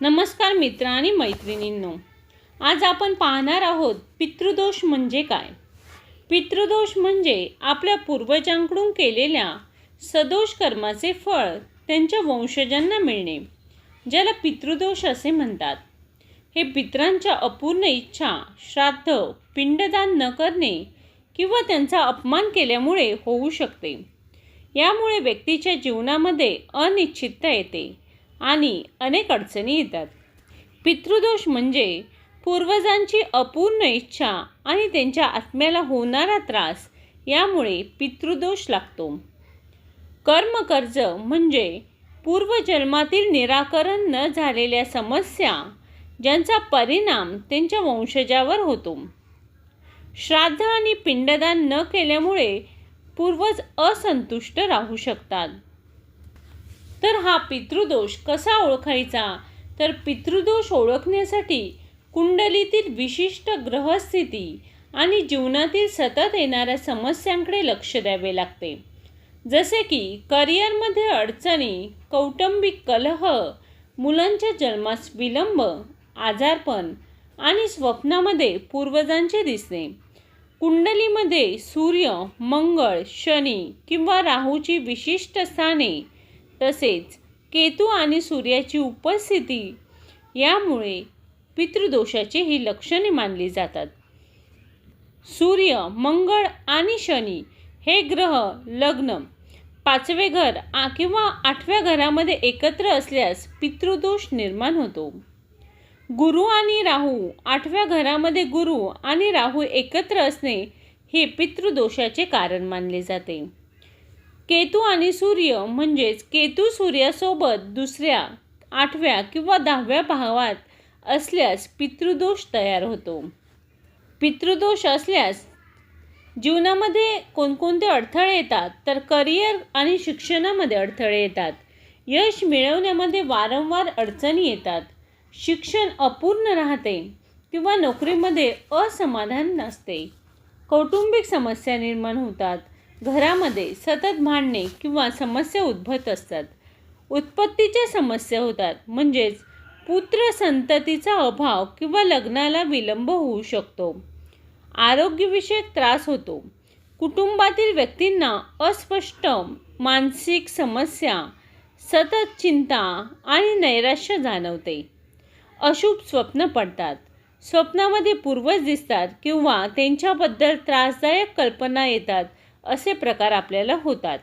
नमस्कार मित्र आणि मैत्रिणींनो. आज आपण पाहणार आहोत पितृदोष म्हणजे काय? पितृदोष म्हणजे आपल्या पूर्वजांकडून केलेल्या सदोष कर्माचे फळ त्यांच्या वंशजांना मिळणे ज्याला पितृदोष असे म्हणतात. हे पित्रांच्या अपूर्ण इच्छा श्राद्ध पिंडदान न करणे किंवा त्यांचा अपमान केल्यामुळे होऊ शकते. यामुळे व्यक्तीच्या जीवनामध्ये अनिश्चितता येते. आणि अनेक अडचणी येतात. पितृदोष म्हणजे पूर्वजांची अपूर्ण इच्छा आणि त्यांच्या आत्म्याला होणारा त्रास यामुळे पितृदोष लागतो. कर्मकर्ज म्हणजे पूर्वजन्मातील निराकरण न झालेल्या समस्या ज्यांचा परिणाम त्यांच्या वंशजावर होतो. श्राद्ध आणि पिंडदान न केल्यामुळे पूर्वज असंतुष्ट राहू शकतात. तर हा पितृदोष कसा ओळखायचा? तर पितृदोष ओळखण्यासाठी कुंडलीतील विशिष्ट ग्रहस्थिती आणि जीवनातील सतत येणाऱ्या समस्यांकडे लक्ष द्यावे लागते. जसे की करिअरमध्ये अडचणी कौटुंबिक कलह मुलांच्या जन्मास विलंब आजारपण आणि स्वप्नामध्ये पूर्वजांचे दिसणे. कुंडलीमध्ये सूर्य मंगळ शनी किंवा राहूची विशिष्ट स्थाने तसेच केतू आणि सूर्याची उपस्थिती यामुळे पितृदोषाची ही लक्षणे मानली जातात. सूर्य मंगळ आणि शनी हे ग्रह लग्न पाचवे घर किंवा आठव्या घरामध्ये एकत्र असल्यास पितृदोष निर्माण होतो. गुरु आणि राहू आठव्या घरामध्ये गुरु आणि राहू एकत्र असणे हे पितृदोषाचे कारण मानले जाते. केतू आणि सूर्य म्हणजेच केतू सूर्यासोबत दुसऱ्या आठव्या किंवा दहाव्या भावात असल्यास पितृदोष तयार होतो. पितृदोष असल्यास जीवनामध्ये कोणकोणते अडथळे येतात तर करिअर आणि शिक्षणामध्ये अडथळे येतात. यश मिळवण्यामध्ये वारंवार अडचणी येतात. शिक्षण अपूर्ण राहते किंवा नोकरीमध्ये असमाधान नसते. कौटुंबिक समस्या निर्माण होतात. घरामध्ये सतत भांडणे किंवा समस्या उद्भवत असतात. उत्पत्तीच्या समस्या होतात म्हणजेच पुत्र संततीचा अभाव किंवा लग्नाला विलंब होऊ शकतो. आरोग्यविषयक त्रास होतो. कुटुंबातील व्यक्तींना अस्पष्ट मानसिक समस्या सतत चिंता आणि नैराश्य जाणवते. अशुभ स्वप्न पडतात. स्वप्नामध्ये पूर्वज दिसतात किंवा त्यांच्याबद्दल त्रासदायक कल्पना येतात. असे प्रकार आपल्याला होतात.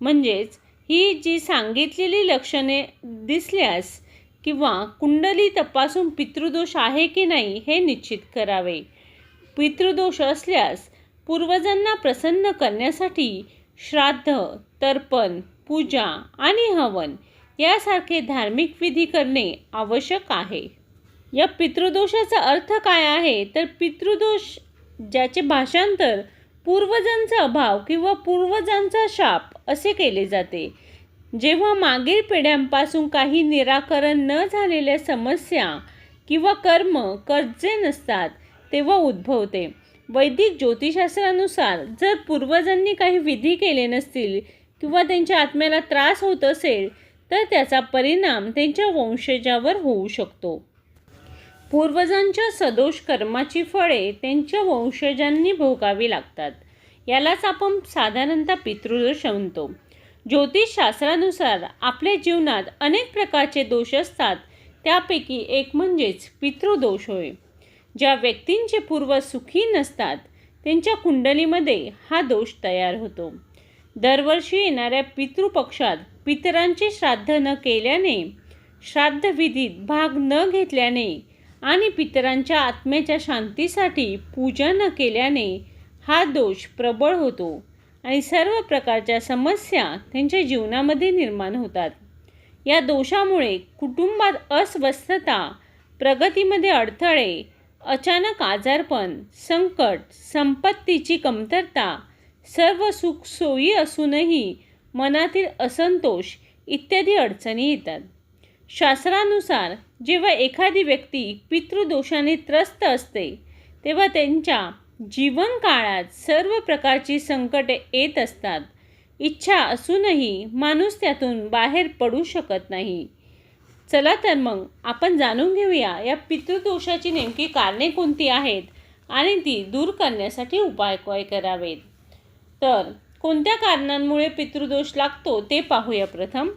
म्हणजेच ही जी सांगितलेली लक्षणे दिसल्यास किंवा कुंडली तपासून पितृदोष आहे की नाही हे निश्चित करावे. पितृदोष असल्यास पूर्वजांना प्रसन्न करण्यासाठी श्राद्ध तर्पण पूजा आणि हवन यासारखे धार्मिक विधी करणे आवश्यक आहे. या पितृदोषाचा अर्थ काय आहे? तर पितृदोष ज्याचे भाषांतर पूर्वजांचा अभाव किंवा पूर्वजांचा शाप असे केले जाते. जेव्हा मागील पिढ्यांपासून काही निराकरण न झालेल्या समस्या किंवा कर्म कर्जे नसतात तेव्हा उद्भवते. वैदिक ज्योतिषशास्त्रानुसार जर पूर्वजांनी काही विधी केले नसतील किंवा त्यांच्या आत्म्याला त्रास होत असेल तर त्याचा परिणाम त्यांच्या वंशजावर होऊ शकतो. पूर्वजांच्या सदोष कर्माची फळे त्यांच्या वंशजांनी भोगावी लागतात. यालाच आपण साधारणतः पितृदोष म्हणतो. ज्योतिषशास्त्रानुसार आपल्या जीवनात अनेक प्रकारचे दोष असतात. त्यापैकी एक म्हणजेच पितृदोष होय. ज्या व्यक्तींचे पूर्वज सुखी नसतात त्यांच्या कुंडलीमध्ये हा दोष तयार होतो. दरवर्षी येणाऱ्या पितृपक्षात पितरांचे श्राद्ध न केल्याने श्राद्धविधीत भाग न घेतल्याने आणि पितरांच्या आत्म्याच्या शांतीसाठी पूजा न केल्याने हा दोष प्रबळ होतो आणि सर्व प्रकारच्या समस्या त्यांच्या जीवनामध्ये निर्माण होतात. या दोषामुळे कुटुंबात अस्वस्थता प्रगतीमध्ये अडथळे अचानक आजारपण संकट संपत्तीची कमतरता सर्व सुखसोयी असूनही मनातील असंतोष इत्यादी अडचणी येतात. शास्त्रानुसार जेव्हा एखादी व्यक्ती पितृदोषाने त्रस्त असते तेव्हा त्यांच्या जीवनकाळात सर्व प्रकारची संकटे येत असतात. इच्छा असूनही माणूस त्यातून बाहेर पडू शकत नाही. चला तर मग आपण जाणून घेऊया या पितृदोषाची नेमकी कारणे कोणती आहेत आणि ती दूर करण्यासाठी उपाय काय करावेत. तर कोणत्या कारणांमुळे पितृदोष लागतो ते पाहूया प्रथम.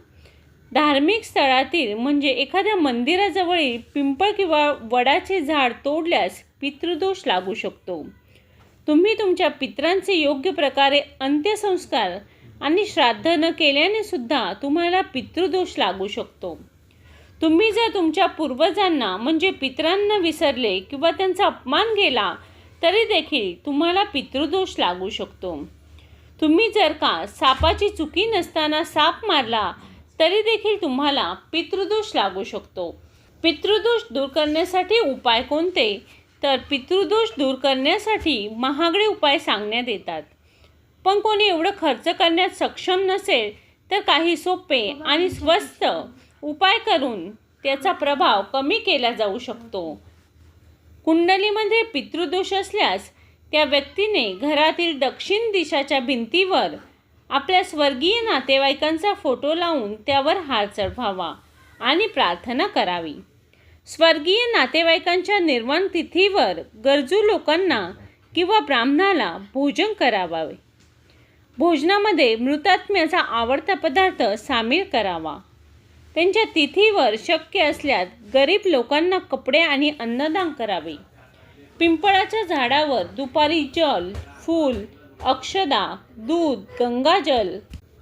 धार्मिक स्थळातील म्हणजे एखाद्या मंदिराजवळील पिंपळ किंवा वडाचे झाड तोडल्यास पितृदोष लागू शकतो. तुम्ही तुमच्या पित्रांचे योग्य प्रकारे अंत्यसंस्कार आणि श्राद्ध न केल्याने सुद्धा तुम्हाला पितृदोष लागू शकतो. तुम्ही जर तुमच्या पूर्वजांना म्हणजे पित्रांना विसरले किंवा त्यांचा अपमान केला तरी देखील तुम्हाला पितृदोष लागू शकतो. तुम्ही जर का सापाची चुकी नसताना साप मारला तरी देखील तुम्हाला पितृदोष लागू शकतो. पितृदोष दूर करण्यासाठी उपाय कोणते? तर पितृदोष दूर करण्यासाठी महागडे उपाय सांगण्यात येतात. पण कोणी एवढं खर्च करण्यात सक्षम नसेल तर काही सोपे आणि स्वस्त उपाय करून त्याचा प्रभाव कमी केला जाऊ शकतो. कुंडलीमध्ये पितृदोष असल्यास त्या व्यक्तीने घरातील दक्षिण दिशाच्या भिंतीवर आपल्या स्वर्गीय नातेवाईकांचा फोटो लावून त्यावर हार चढवावा आणि प्रार्थना करावी. स्वर्गीय नातेवाईकांच्या निर्वाण तिथीवर गरजू लोकांना किंवा ब्राह्मणाला भोजन करावावे. भोजनामध्ये मृतात्म्याचा आवडता पदार्थ सामील करावा. त्यांच्या तिथीवर शक्य असल्यास गरीब लोकांना कपडे आणि अन्नदान करावे. पिंपळाच्या झाडावर दुपारी जल फूल अक्षदा दूध गंगाजल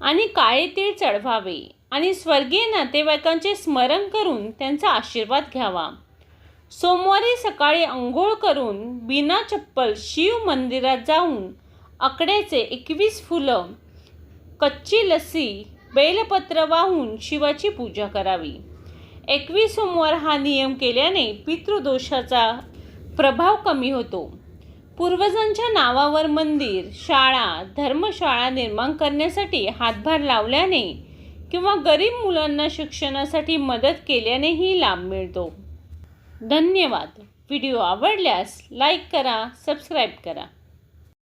आणि काळे तीळ चढवावे आणि स्वर्गीय नातेवाईकांचे स्मरण करून त्यांचा आशीर्वाद घ्यावा. सोमवारी सकाळी अंघोळ करून बिना चप्पल शिव मंदिरात जाऊन आकड्याचे एकवीस फुलं कच्ची लस्सी बेलपत्र वाहून शिवाची पूजा करावी. एकवीस सोमवार हा नियम केल्याने पितृदोषाचा प्रभाव कमी होतो. पूर्वजांच्या नावावर मंदिर शाळा धर्मशाळा निर्माण करण्यासाठी हातभार लावल्याने किंवा गरीब मुलांना शिक्षणासाठी मदत केल्यानेही लाभ मिळतो. धन्यवाद. व्हिडिओ आवडल्यास लाईक करा सबस्क्राईब करा.